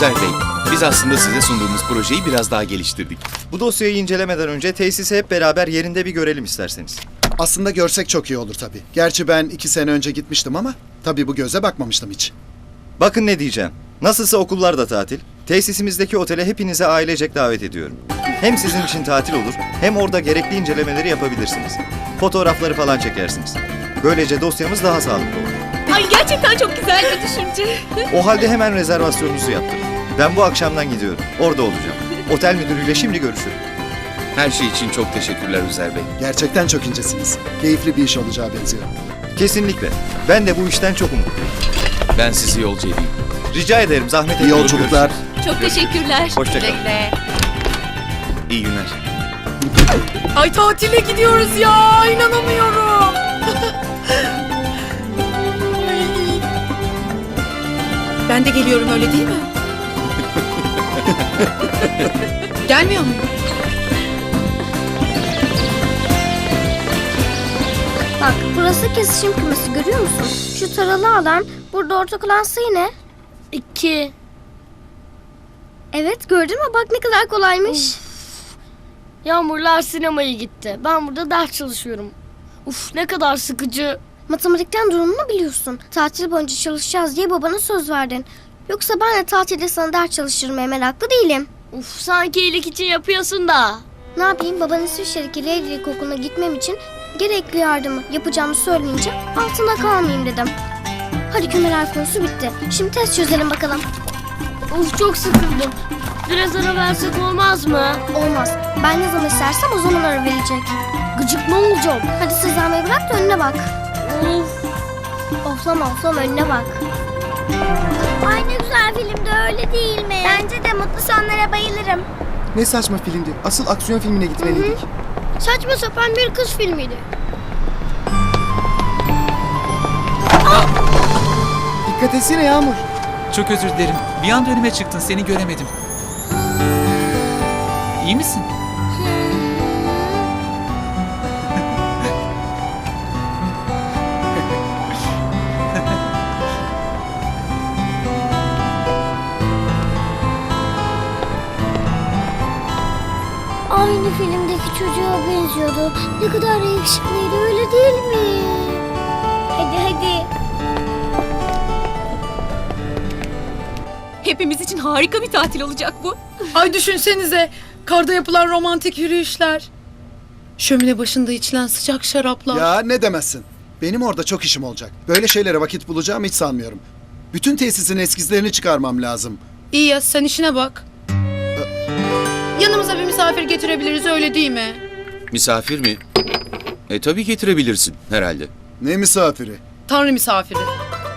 Özer Bey, biz aslında size sunduğumuz projeyi biraz daha geliştirdik. Bu dosyayı incelemeden önce tesisi hep beraber yerinde bir görelim isterseniz. Aslında görsek çok iyi olur tabii. Gerçi ben iki sene önce gitmiştim ama tabii bu göze bakmamıştım hiç. Bakın ne diyeceğim. Nasılsa okullar da tatil. Tesisimizdeki otele hepinize ailecek davet ediyorum. Hem sizin için tatil olur, hem orada gerekli incelemeleri yapabilirsiniz. Fotoğrafları falan çekersiniz. Böylece dosyamız daha sağlıklı olur. Ay gerçekten çok güzel bir düşünce. O halde hemen rezervasyonunuzu yaptırın. Ben bu akşamdan gidiyorum. Orada olacağım. Otel müdürüyle şimdi görüşürüm. Her şey için çok teşekkürler Özer Bey. Gerçekten çok incesiniz. Keyifli bir iş olacağı benziyor. Kesinlikle. Ben de bu işten çok umutluyum. Ben sizi yolcu edeyim. Rica ederim zahmet İyi etmeyin. yolculuklar. Çok teşekkürler. Hoşça kalın. Bekle. İyi günler. Ay tatile gidiyoruz ya inanamıyorum. ben de geliyorum öyle değil mi? Gelmiyor mu? Bak burası kesişim kümesi görüyor musun? Şu taralı alan burada ortak olan sayı ne? İki. Evet gördün mü bak ne kadar kolaymış. Yağmurlar sinemaya gitti. Ben burada ders çalışıyorum. Uf ne kadar sıkıcı. Matematikten durumunu biliyorsun. Tatil boyunca çalışacağız diye babana söz verdin. Yoksa ben de tatilde sana ders çalıştırmaya meraklı değilim. Uf sanki iyilik için yapıyorsun da. Ne yapayım baban İsviçre'deki Leyli İlkokulu'na gitmem için gerekli yardımı yapacağımı söyleyince altında kalmayayım dedim. Hadi kümeler konusu bitti. Şimdi test çözelim bakalım. Uf çok sıkıldım. Biraz ara versek olmaz mı? Olmaz. Ben ne zaman istersem o zaman ara verecek. Gıcık mı olacağım? Hadi sızlanmayı bırak da önüne bak. Uf. Oflama oflama önüne bak. Ay ne güzel filmdi öyle değil mi? Bence de mutlu sonlara bayılırım. Ne saçma filmdi. Asıl aksiyon filmine gitmeliydik. Saçma sapan bir kız filmiydi. Dikkat etsene Yağmur. Çok özür dilerim. Bir anda önüme çıktın. Seni göremedim. İyi misin? Aynı filmdeki çocuğa benziyordu. Ne kadar yakışıklıydı öyle değil mi? Hadi hadi. Hepimiz için harika bir tatil olacak bu. Ay düşünsenize karda yapılan romantik yürüyüşler. Şömine başında içilen sıcak şaraplar. Ya ne demezsin. Benim orada çok işim olacak. Böyle şeylere vakit bulacağımı hiç sanmıyorum. Bütün tesisin eskizlerini çıkarmam lazım. İyi ya sen işine bak. Yanımıza bir misafir getirebiliriz öyle değil mi? Misafir mi? E tabii getirebilirsin herhalde. Ne misafiri? Tanrı misafiri.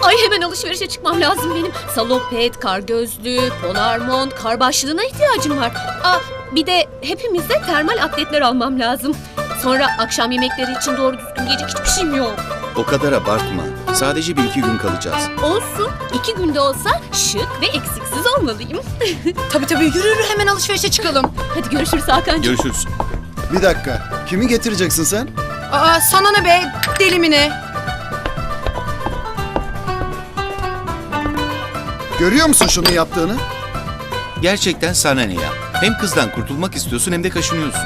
Ay hemen alışverişe çıkmam lazım benim. Salopet, kar gözlüğü, polarmont, kar başlığına ihtiyacım var. Aa, bir de hepimize termal atletler almam lazım. Sonra akşam yemekleri için doğru düzgün yiyecek hiçbir şeyim yok. O kadar abartma. Sadece bir iki gün kalacağız. Olsun, iki günde olsa şık ve eksiksiz olmalıyım. Tabii tabii yürü yürü hemen alışverişe çıkalım. Hadi görüşürüz Hakan'cığım. Görüşürüz. Bir dakika. Kimi getireceksin sen? Aa sana ne be deli mi ne? Görüyor musun şunu yaptığını? Gerçekten sana ne ya? Hem kızdan kurtulmak istiyorsun hem de kaşınıyorsun.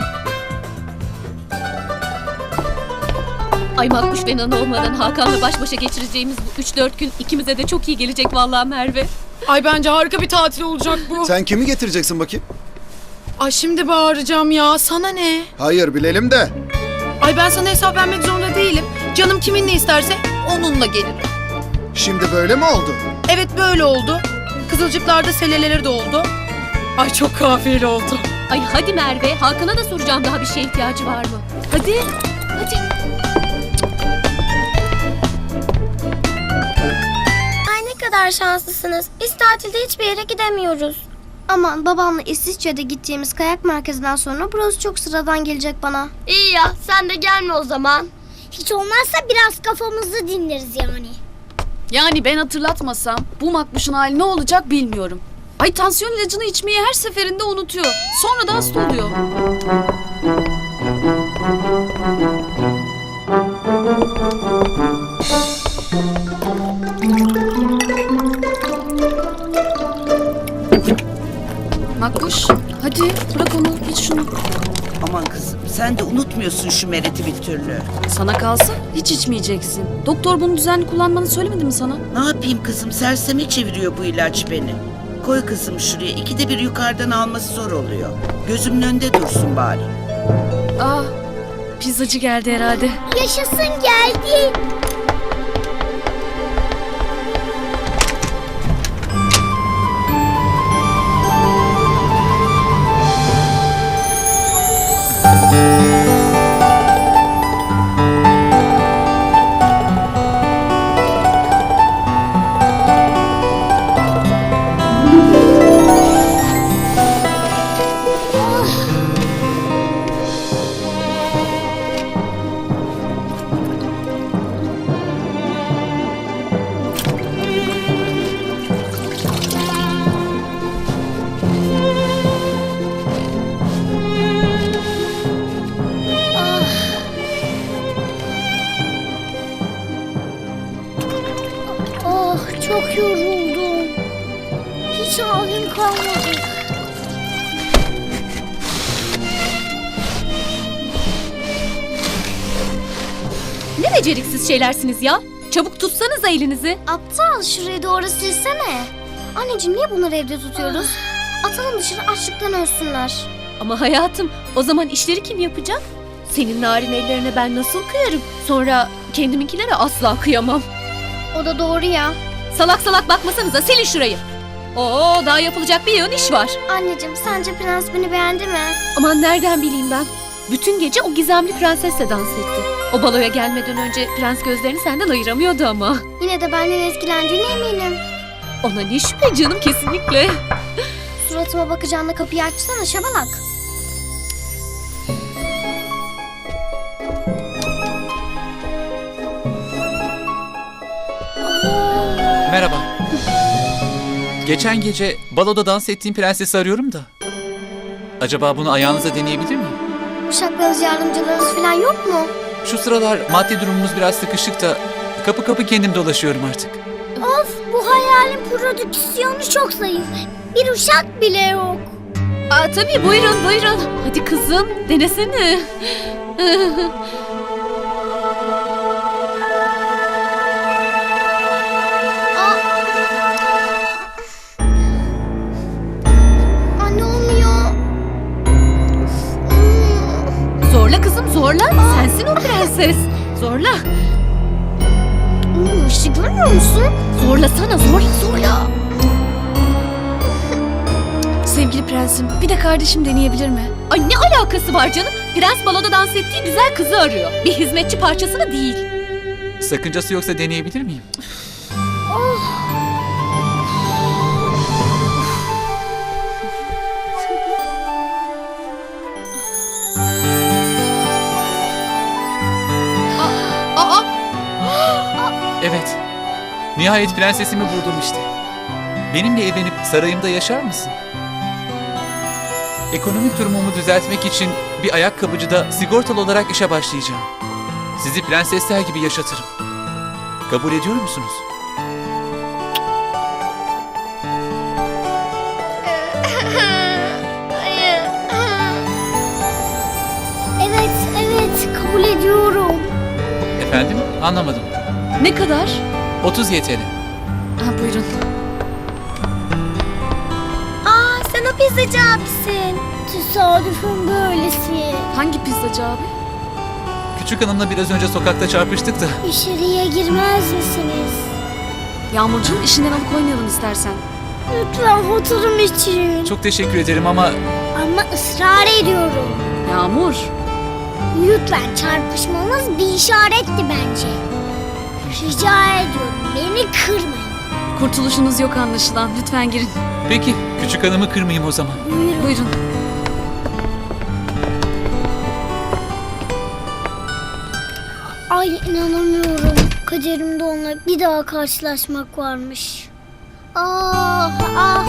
Ay Makbuş ve Nana olmadan Hakan'la baş başa geçireceğimiz bu 3-4 gün ikimize de çok iyi gelecek vallahi Merve. Ay bence harika bir tatil olacak bu. Sen kimi getireceksin bakayım? Ay şimdi bağıracağım ya sana ne? Hayır bilelim de. Ay ben sana hesap vermek zorunda değilim. Canım kimin ne isterse onunla gelirim. Şimdi böyle mi oldu? Evet böyle oldu. Kızılcıklarda seleleri de oldu. Ay çok kafiyeli oldu. Ay hadi Merve, Hakan'a da soracağım daha bir şeye ihtiyacı var mı? Hadi, hadi. Kadar şanslısınız. Biz tatilde hiçbir yere gidemiyoruz. Aman babamla İsviçre'de gittiğimiz kayak merkezinden sonra burası çok sıradan gelecek bana. İyi ya sen de gelme o zaman. Hiç olmazsa biraz kafamızı dinleriz yani. Yani ben hatırlatmasam bu makbuşun hali ne olacak bilmiyorum. Ay tansiyon ilacını içmeyi her seferinde unutuyor. Sonra da hasta oluyor. Koş. Hadi bırak onu iç şunu. Aman kızım sen de unutmuyorsun şu mereti bir türlü. Sana kalsa hiç içmeyeceksin. Doktor bunu düzenli kullanmanı söylemedi mi sana? Ne yapayım kızım serseme çeviriyor bu ilaç beni. Koy kızım şuraya ikide bir yukarıdan alması zor oluyor. Gözümün önünde dursun bari. Aa pizzacı geldi herhalde. Yaşasın geldi. Ne beceriksiz şeylersiniz ya. Çabuk tutsanıza elinizi. Aptal şurayı doğru silsene. Anneciğim niye bunları evde tutuyoruz? Atalım dışarı açlıktan ölsünler. Ama hayatım o zaman işleri kim yapacak? Senin narin ellerine ben nasıl kıyarım? Sonra kendiminkilere asla kıyamam. O da doğru ya. Salak salak bakmasanıza silin şurayı. Oo daha yapılacak bir yığın iş var. Anneciğim sence prens beni beğendi mi? Aman nereden bileyim ben? Bütün gece o gizemli prensesle dans etti. O baloya gelmeden önce prens gözlerini senden ayıramıyordu ama. Yine de benden etkilendiğine eminim. Ona ne şüphe canım kesinlikle. Suratıma bakacağına kapıyı açsana şabalak. Merhaba. Geçen gece baloda dans ettiğim prensesi arıyorum da. Acaba bunu ayağınıza deneyebilir miyim? Uşaklarınız yardımcılarınız falan yok mu? Şu sıralar maddi durumumuz biraz sıkışık da kapı kapı kendim dolaşıyorum artık. Of bu hayalin prodüksiyonu çok zayıf. Bir uşak bile yok. Aa tabii buyurun buyurun. Hadi kızım denesene. Zorlasana zorla zorla. Sevgili prensim bir de kardeşim deneyebilir mi? Ay ne alakası var canım? Prens baloda dans ettiği güzel kızı arıyor. Bir hizmetçi parçasını değil. Sakıncası yoksa deneyebilir miyim? Evet. Nihayet prensesimi buldum işte. Benimle evlenip sarayımda yaşar mısın? Ekonomik durumumu düzeltmek için bir ayakkabıcıda sigortalı olarak işe başlayacağım. Sizi prensesler gibi yaşatırım. Kabul ediyor musunuz? Evet evet kabul ediyorum. Efendim? Anlamadım. Ne kadar? 30 yeteri. Ha buyurun. Aa sen o pizzacı abisin. Tesadüfün böylesi. Hangi pizzacı abi? Küçük hanımla biraz önce sokakta çarpıştık da. İçeriye girmez misiniz? Yağmurcuğum işinden alıkoymayalım istersen. Lütfen hatırım için. Çok teşekkür ederim ama Ama ısrar ediyorum. Yağmur. Lütfen çarpışmamız bir işaretti bence. Rica ediyorum beni kırmayın. Kurtuluşunuz yok anlaşılan. Lütfen girin. peki küçük hanımı kırmayayım o zaman. Buyurun. Buyurun. Ay inanamıyorum. Kaderimde onunla bir daha karşılaşmak varmış. Ah